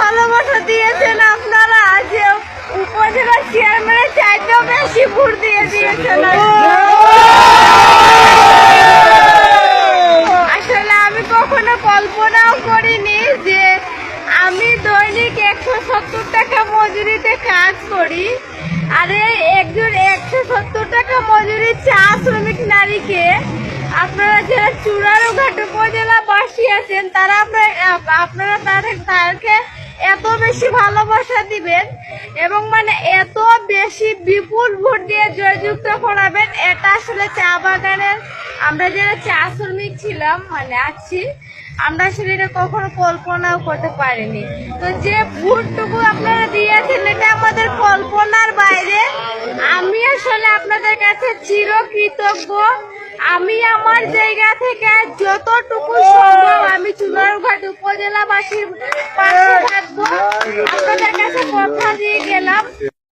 ভালোবাসা দিয়েছেন আপনারা। যে উপজেলা চেয়ারম্যানের চাইতেও বেশি ভোট দিয়ে দিয়েছেন আসলে আমি কখনো কল্পনাও করিনি যে আমি দৈনিক একশো সত্তর টাকা মজুরিতে কাজ করি। আর একজন একশো সত্তর টাকা মজুরি চা শ্রমিক নারীকে আপনারা যারা চূড়ারো ঘাট উপজেলা বাসী আছেন, তারা আপনারা আপনারা তাদের তাদেরকে এত বেশি ভালোবাসা দিবেন এবং মানে এত বেশি বিপুল ভোট দিয়ে জয়যুক্ত করাবেন, এটা আসলে চা বাগানের আমরা যারা চা শ্রমিক ছিলাম মানে আছি, আমরা আসলে কখনো কল্পনাও করতে পারিনি। তো যে ভোটটুকু আপনারা দিয়েছেন, এটা আমাদের কল্পনার বাইরে। আমি আসলে আপনাদের কাছে চিরকৃতজ্ঞ। আমি আমার জায়গা থেকে যতটুকু সম্ভব আমি চুনারঘাট উপজেলাবাসীর পাশে থাকব আপনাদের কাছে কথা দিয়ে গেলাম।